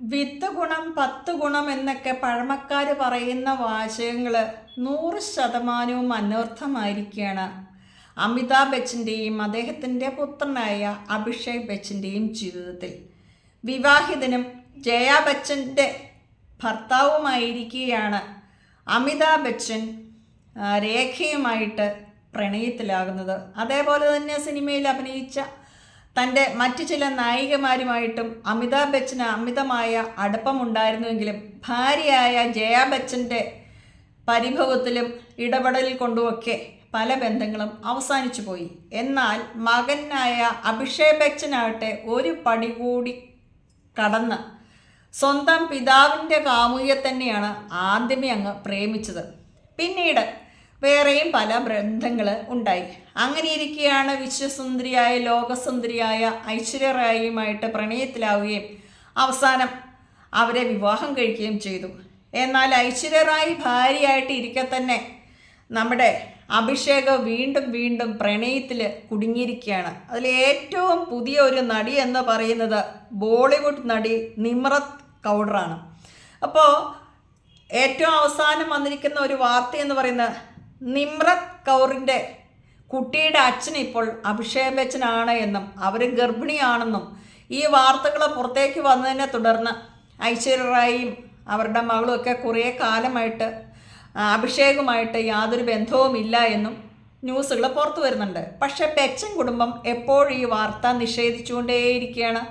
വിത്ത് ഗുണം പത്ത് ഗുണം എന്നൊക്കെ പഴമക്കാർ പറയുന്ന വാചകങ്ങൾ നൂറ് ശതമാനവും അനർത്ഥമായിരിക്കുകയാണ്. അമിതാഭ് ബച്ചന്റെയും അദ്ദേഹത്തിന്റെ പുത്രനായ അഭിഷേക് ബച്ചന്റെയും ജീവിതത്തിൽ. വിവാഹിതനും ജയ ബച്ചന്റെ ഭർത്താവുമായിരിക്കുകയാണ് അമിതാഭ് ബച്ചൻ രേഖയുമായിട്ട് പ്രണയത്തിലാകുന്നത്. അതേപോലെ തന്നെ സിനിമയിൽ അഭിനയിച്ച തന്റെ മറ്റു ചില നായികമാരുമായിട്ടും അമിതാഭ് ബച്ചന് അമിതമായ അടുപ്പമുണ്ടായിരുന്നുവെങ്കിലും ഭാര്യയായ ജയാ ബച്ചന്റെ പരിഭവത്തിലും ഇടപെടലിൽ കൊണ്ടുമൊക്കെ പല ബന്ധങ്ങളും അവസാനിച്ചു പോയി. എന്നാൽ മകനായ അഭിഷേക് ബച്ചനാകട്ടെ ഒരു പടി കൂടി കടന്ന് സ്വന്തം പിതാവിന്റെ കാമുകിയെ തന്നെയാണ് ആദ്യമേ അങ്ങ് പ്രേമിച്ചത്. പിന്നീട് വേറെയും പല ബന്ധങ്ങൾ ഉണ്ടായി. അങ്ങനെ ഇരിക്കുകയാണ് വിശ്വസുന്ദരിയായ ലോകസുന്ദരിയായ ഐശ്വര്യറായിയുമായിട്ട് പ്രണയത്തിലാവുകയും അവസാനം അവരെ വിവാഹം കഴിക്കുകയും ചെയ്തു. എന്നാൽ ഐശ്വര്യറായി ഭാര്യയായിട്ട് ഇരിക്കെ തന്നെ നമ്മുടെ അഭിഷേക് വീണ്ടും വീണ്ടും പ്രണയത്തിൽ കുടുങ്ങിയിരിക്കുകയാണ് അതിൽ ഏറ്റവും പുതിയ ഒരു നടി എന്ന് പറയുന്നത് ബോളിവുഡ് നടി നിമ്രത് കൗഡറാണ്. അപ്പോൾ ഏറ്റവും അവസാനം വന്നിരിക്കുന്ന ഒരു വാർത്ത എന്ന് പറയുന്നത് നിമ്രത് കൗറിന്റെ കുട്ടിയുടെ അച്ഛൻ ഇപ്പോൾ അഭിഷേക് ബച്ചനാണ് എന്നും അവർ ഗർഭിണിയാണെന്നും ഈ വാർത്തകൾ പുറത്തേക്ക് വന്നതിനെ തുടർന്ന് ഐശ്വര്യ റായിയും അവരുടെ മകളും ഒക്കെ കുറേ കാലമായിട്ട് അഭിഷേകമായിട്ട് യാതൊരു ബന്ധവുമില്ല എന്നും ന്യൂസുകൾ പുറത്തു വരുന്നുണ്ട്. പക്ഷേ ബച്ചൻ കുടുംബം എപ്പോഴും ഈ വാർത്ത നിഷേധിച്ചുകൊണ്ടേയിരിക്കുകയാണ്.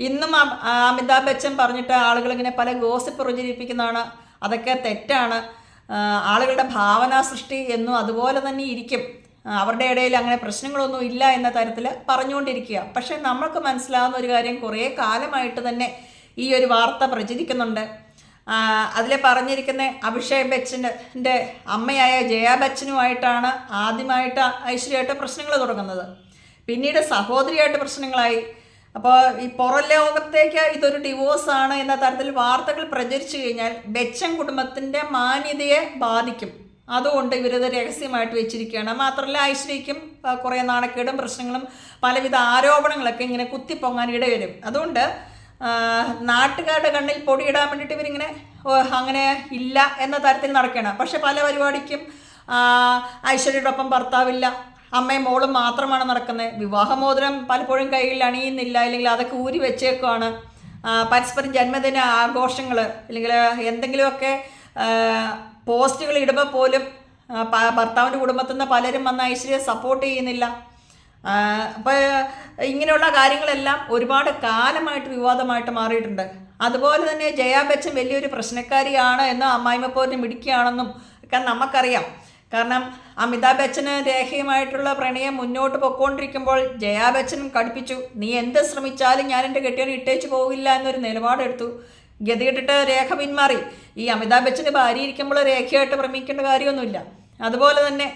ഇന്നും അമിതാഭ് ബച്ചൻ പറഞ്ഞിട്ട് ആളുകൾ ഇങ്ങനെ പല ഗോസിപ്പ് പ്രചരിപ്പിക്കുന്നതാണ്. അതൊക്കെ തെറ്റാണ്. ആളുകളുടെ ഭാവനാ സൃഷ്ടി എന്നും അതുപോലെ തന്നെ ഇരിക്കും. അവരുടെ ഇടയിൽ അങ്ങനെ പ്രശ്നങ്ങളൊന്നും ഇല്ല എന്ന തരത്തിൽ പറഞ്ഞുകൊണ്ടിരിക്കുക. പക്ഷേ നമ്മൾക്ക് മനസ്സിലാവുന്ന ഒരു കാര്യം കുറേ കാലമായിട്ട് തന്നെ ഈ ഒരു വാർത്ത പ്രചരിക്കുന്നുണ്ട്. അതിൽ പറഞ്ഞിരിക്കുന്ന അഭിഷേക് ബച്ചന്റെ അമ്മയായ ജയാ ബച്ചനുമായിട്ടാണ് ആദ്യമായിട്ട് ഐശ്വര്യമായിട്ട് പ്രശ്നങ്ങൾ തുടങ്ങുന്നത്. പിന്നീട് സഹോദരിയായിട്ട് പ്രശ്നങ്ങളായി. അപ്പോൾ ഈ പുറം ലോകത്തേക്ക് ഇതൊരു ഡിവോഴ്സാണ് എന്ന തരത്തിൽ വാർത്തകൾ പ്രചരിച്ചു കഴിഞ്ഞാൽ ബെച്ചൻ കുടുംബത്തിന്റെ മാന്യതയെ ബാധിക്കും. അതുകൊണ്ട് ഇവരത് രഹസ്യമായിട്ട് വെച്ചിരിക്കുകയാണ്. മാത്രമല്ല ഐശ്വര്യയ്ക്കും കുറേ നാണക്കേടും പ്രശ്നങ്ങളും പലവിധ ആരോപണങ്ങളൊക്കെ ഇങ്ങനെ കുത്തിപ്പൊങ്ങാൻ ഇടവരും. അതുകൊണ്ട് നാട്ടുകാരുടെ കണ്ണിൽ പൊടിയിടാൻ വേണ്ടിയിട്ട് ഇവരിങ്ങനെ അങ്ങനെ ഇല്ല എന്ന തരത്തിൽ നടക്കുകയാണ്. പക്ഷെ പല പരിപാടിക്കും ഐശ്വര്യയുടെ ഒപ്പം ഭർത്താവില്ല. അമ്മയും മോളും മാത്രമാണ് നടക്കുന്നത്. വിവാഹമോതിരം പലപ്പോഴും കയ്യിൽ അണിയുന്നില്ല അല്ലെങ്കിൽ അതൊക്കെ ഊരി വെച്ചേക്കുവാണ്. പരസ്പരം ജന്മദിന ആഘോഷങ്ങൾ അല്ലെങ്കിൽ എന്തെങ്കിലുമൊക്കെ പോസ്റ്റുകൾ ഇടുമ്പോൾ പോലും ഭർത്താവിന്റെ കുടുംബത്തിൽ നിന്ന് പലരും വന്ന് ഐശ്വര്യ സപ്പോർട്ട് ചെയ്യുന്നില്ല. അപ്പോൾ ഇങ്ങനെയുള്ള കാര്യങ്ങളെല്ലാം ഒരുപാട് കാലമായിട്ട് വിവാദമായിട്ട് മാറിയിട്ടുണ്ട്. അതുപോലെ തന്നെ ജയാ ബച്ചൻ വലിയൊരു പ്രശ്നക്കാരിയാണ് എന്ന് അമ്മായിമ്മ പോലും മിടിക്കുകയാണെന്നും ഒക്കെ നമുക്കറിയാം. കാരണം അമിതാഭ് ബച്ചന് രേഖയുമായിട്ടുള്ള പ്രണയം മുന്നോട്ട് പൊക്കോണ്ടിരിക്കുമ്പോൾ ജയാ ബച്ചനും കടുപ്പിച്ചു. നീ എന്ത് ശ്രമിച്ചാലും ഞാൻ എന്റെ കെട്ടിയവനെ ഇട്ടേച്ചു പോകില്ല എന്നൊരു നിലപാടെടുത്തു ഗതികെട്ടിട്ട് രേഖ പിന്മാറി. ഈ അമിതാഭ് ബച്ചന് ഭാര്യ ഇരിക്കുമ്പോൾ രേഖയായിട്ട് ഭ്രമിക്കേണ്ട കാര്യമൊന്നുമില്ല. അതുപോലെ തന്നെ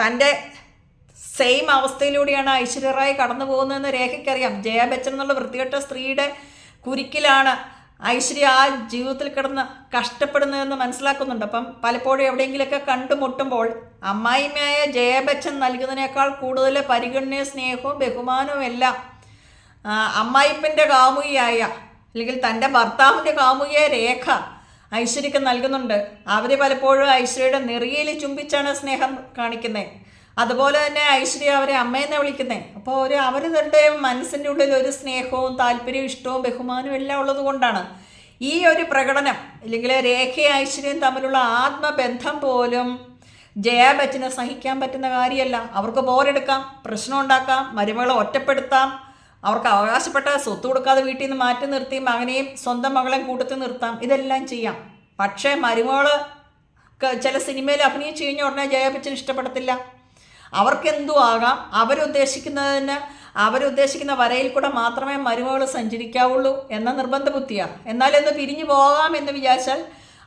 തന്റെ സെയിം അവസ്ഥയിലൂടെയാണ് ഐശ്വര്യ റായ് കടന്നു പോകുന്നതെന്ന് രേഖയ്ക്കറിയാം. ജയ ബച്ചൻ എന്നുള്ള വൃത്തികെട്ട സ്ത്രീയുടെ കുരുക്കിലാണ് ഐശ്വര്യ ആ ജീവിതത്തിൽ കിടന്ന് കഷ്ടപ്പെടുന്നതെന്ന് മനസ്സിലാക്കുന്നുണ്ട്. അപ്പം പലപ്പോഴും എവിടെയെങ്കിലുമൊക്കെ കണ്ടുമുട്ടുമ്പോൾ അമ്മായിമ്മയായ ജയബച്ചൻ നൽകുന്നതിനേക്കാൾ കൂടുതൽ പരിഗണനയും സ്നേഹവും ബഹുമാനവും എല്ലാം അമ്മായിപ്പന്റെ കാമുകിയായ അല്ലെങ്കിൽ തന്റെ ഭർത്താവിന്റെ കാമുകിയായ രേഖ ഐശ്വര്യക്ക് നൽകുന്നുണ്ട്. അവർ പലപ്പോഴും ഐശ്വര്യയുടെ നെറിയയിൽ ചുംബിച്ചാണ് സ്നേഹം കാണിക്കുന്നത് അതുപോലെ തന്നെ ഐശ്വര്യ അവരെ അമ്മയെന്ന വിളിക്കുന്നത് അപ്പോൾ ഒരു അവരുടെ മനസ്സിന്റെ ഉള്ളിൽ ഒരു സ്നേഹവും താല്പര്യവും ഇഷ്ടവും ബഹുമാനവും എല്ലാം ഉള്ളത് കൊണ്ടാണ് ഈ ഒരു പ്രകടനം അല്ലെങ്കിൽ രേഖയും ഐശ്വര്യം തമ്മിലുള്ള ആത്മബന്ധം പോലും ജയാ സഹിക്കാൻ പറ്റുന്ന കാര്യമല്ല. അവർക്ക് പോരെടുക്കാം പ്രശ്നം ഉണ്ടാക്കാം മരുമകളെ ഒറ്റപ്പെടുത്താം അവർക്ക് അവകാശപ്പെട്ട സ്വത്ത് കൊടുക്കാതെ വീട്ടിൽ നിന്ന് മാറ്റി നിർത്തി മകനെയും സ്വന്തം മകളെയും കൂട്ടത്തിൽ നിർത്താം ഇതെല്ലാം ചെയ്യാം. പക്ഷേ മരുമകൾ ചില സിനിമയിൽ അഭിനയിച്ചു കഴിഞ്ഞ ഉടനെ ജയബച്ചന് ഇഷ്ടപ്പെടത്തില്ല. അവർക്ക് എന്തു ആകാം അവരുദ്ദേശിക്കുന്നതിന് അവരുദ്ദേശിക്കുന്ന വരയിൽ കൂടെ മാത്രമേ മരുമകൾ സഞ്ചരിക്കാവുള്ളൂ എന്ന നിർബന്ധ ബുദ്ധിയാണ് എന്നാലൊന്ന് പിരിഞ്ഞു പോകാം എന്ന് വിചാരിച്ചാൽ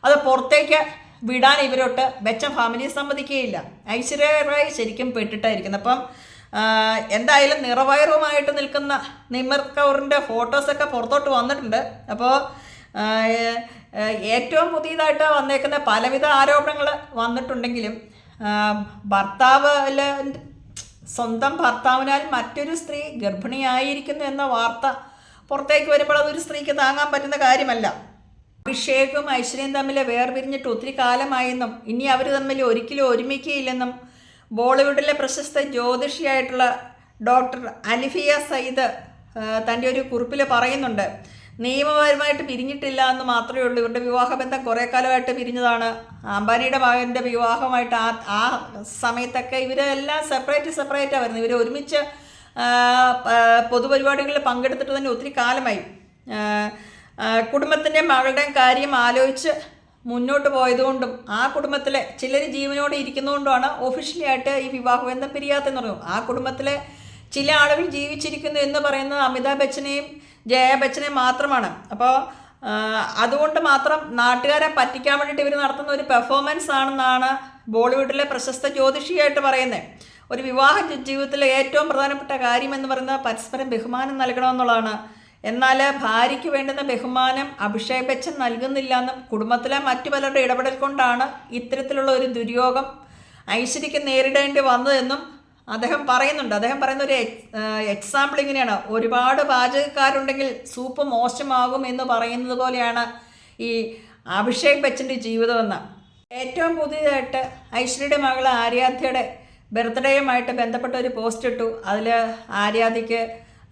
അത് പുറത്തേക്ക് വിടാൻ ഇവരോട്ട് വെച്ച ഫാമിലി സമ്മതിക്കുകയില്ല. ഐശ്വര്യ റായ് ശരിക്കും പെട്ടിട്ടായിരിക്കുന്നത് അപ്പം എന്തായാലും നിറവയറുമായിട്ട് നിൽക്കുന്ന നിമർ കൗറിന്റെ ഫോട്ടോസൊക്കെ പുറത്തോട്ട് വന്നിട്ടുണ്ട്. അപ്പോൾ ഏറ്റവും പുതിയതായിട്ട് വന്നേക്കുന്ന പലവിധ ആരോപണങ്ങൾ വന്നിട്ടുണ്ടെങ്കിലും ആ, ഭർത്താവ് അല്ല സ്വന്തം ഭർത്താവിനാൽ മറ്റൊരു സ്ത്രീ ഗർഭിണിയായിരിക്കുന്നു എന്ന വാർത്ത പുറത്തേക്ക് വരുമ്പോൾ അതൊരു സ്ത്രീക്ക് താങ്ങാൻ പറ്റുന്ന കാര്യമല്ല. അഭിഷേകും ഐശ്വര്യയും തമ്മിൽ വേർപിരിഞ്ഞിട്ട് ഒത്തിരി കാലമായെന്നും ഇനി അവർ തമ്മിൽ ഒരിക്കലും ഒരുമിക്കുകയില്ലെന്നും ബോളിവുഡിലെ പ്രശസ്ത ജ്യോതിഷിയായിട്ടുള്ള ഡോക്ടർ അലിഫിയ സയ്യിദ് തന്റെ ഒരു കുറിപ്പിൽ പറയുന്നുണ്ട്. നിയമപരമായിട്ട് പിരിഞ്ഞിട്ടില്ല എന്ന് മാത്രമേ ഉള്ളൂ. ഇവരുടെ വിവാഹബന്ധം കുറേ കാലമായിട്ട് പിരിഞ്ഞതാണ്. അംബാനിയുടെ മകന്റെ വിവാഹമായിട്ട് ആ ആ സമയത്തൊക്കെ ഇവരെല്ലാം സെപ്പറേറ്റ് സെപ്പറേറ്റാണ് വരുന്നത്. ഇവർ ഒരുമിച്ച് പൊതുപരിപാടികളിൽ പങ്കെടുത്തിട്ട് തന്നെ ഒത്തിരി കാലമായി. കുടുംബത്തിന്റെ മകളുടെയും കാര്യം ആലോചിച്ച് മുന്നോട്ട് പോയതുകൊണ്ടും ആ കുടുംബത്തിലെ ചിലർ ജീവനോടെ ഇരിക്കുന്നതുകൊണ്ടുമാണ് ഒഫീഷ്യലി ആയിട്ട് ഈ വിവാഹബന്ധം പിരിയാത്തെന്ന് പറഞ്ഞു ആ കുടുംബത്തിലെ ചില ആളുകൾ ജീവിച്ചിരിക്കുന്നു എന്ന് പറയുന്നത് അമിതാഭ് ബച്ചനെയും ജയ ബച്ചനെയും മാത്രമാണ്. അപ്പോൾ അതുകൊണ്ട് മാത്രം നാട്ടുകാരെ പറ്റിക്കാൻ വേണ്ടിയിട്ട് ഇവർ നടത്തുന്ന ഒരു പെർഫോമൻസ് ആണെന്നാണ് ബോളിവുഡിലെ പ്രശസ്ത ജ്യോതിഷിയായിട്ട് പറയുന്നത്. ഒരു വിവാഹ ജീവിതത്തിലെ ഏറ്റവും പ്രധാനപ്പെട്ട കാര്യം എന്ന് പറയുന്നത് പരസ്പരം ബഹുമാനം നൽകണമെന്നുള്ളതാണ്. എന്നാൽ ഭാര്യയ്ക്ക് വേണ്ടുന്ന ബഹുമാനം അഭിഷേക് ബച്ചൻ നൽകുന്നില്ല എന്നും കുടുംബത്തിലെ മറ്റു പലരുടെ ഇടപെടൽ കൊണ്ടാണ് ഇത്തരത്തിലുള്ള ഒരു ദുര്യോഗം ഐശ്വര്യക്ക് നേരിടേണ്ടി വന്നതെന്നും അദ്ദേഹം പറയുന്നുണ്ട്. അദ്ദേഹം പറയുന്ന ഒരു എക്സാമ്പിൾ ഇങ്ങനെയാണ്. ഒരുപാട് പാചകക്കാരുണ്ടെങ്കിൽ സൂപ്പ് മോശമാകും എന്ന് പറയുന്നത് പോലെയാണ് ഈ അഭിഷേക് ബച്ചന്റെ ജീവിതമെന്ന്. ഏറ്റവും പുതിയതായിട്ട് ഐശ്വര്യയുടെ മകൾ ആര്യാധ്യയുടെ ബർത്ത്ഡേയുമായിട്ട് ബന്ധപ്പെട്ട ഒരു പോസ്റ്റ് ഇട്ടു. അതിൽ ആര്യാദിക്ക്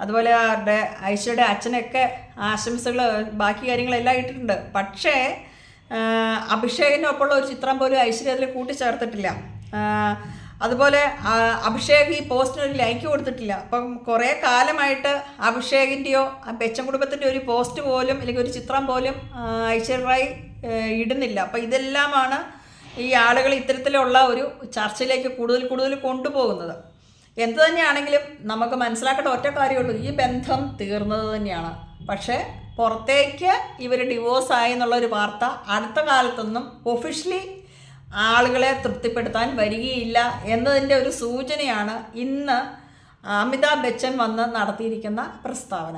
അതുപോലെ അവരുടെ ഐശ്വര്യയുടെ അച്ഛനൊക്കെ ആശംസകൾ ബാക്കി കാര്യങ്ങളെല്ലാം ഇട്ടിട്ടുണ്ട്. പക്ഷേ അഭിഷേകിനൊപ്പമുള്ള ഒരു ചിത്രം പോലും ഐശ്വര്യ അതിൽ കൂട്ടിച്ചേർത്തിട്ടില്ല. അതുപോലെ അഭിഷേക് ഈ പോസ്റ്റിന് ഒരു ലൈക്ക് കൊടുത്തിട്ടില്ല. അപ്പം കുറേ കാലമായിട്ട് അഭിഷേകിന്റെയോ ബെച്ചൻ കുടുംബത്തിന്റെ ഒരു പോസ്റ്റ് പോലും അല്ലെങ്കിൽ ഒരു ചിത്രം പോലും ഐശ്വര്യറായി ഐശ്വര്യ ഇടുന്നില്ല. അപ്പം ഇതെല്ലാമാണ് ഈ ആളുകൾ ഇത്തരത്തിലുള്ള ഒരു ചർച്ചയിലേക്ക് കൂടുതൽ കൂടുതൽ കൊണ്ടുപോകുന്നത്. എന്ത് തന്നെയാണെങ്കിലും നമുക്ക് മനസ്സിലാക്കേണ്ട ഒറ്റ കാര്യമുള്ളൂ. ഈ ബന്ധം തീർന്നത് തന്നെയാണ്. പക്ഷേ പുറത്തേക്ക് ഇവർ ഡിവോഴ്സ് ആയി എന്നുള്ളൊരു വാർത്ത അടുത്ത കാലത്തൊന്നും ഒഫീഷ്യലി ആളുകളെ തൃപ്തിപ്പെടുത്താൻ വരികയില്ല എന്നതിന്റെ ഒരു സൂചനയാണ് ഇന്ന് അമിതാഭ് ബച്ചൻ വന്ന് നടത്തിയിരിക്കുന്ന പ്രസ്താവന.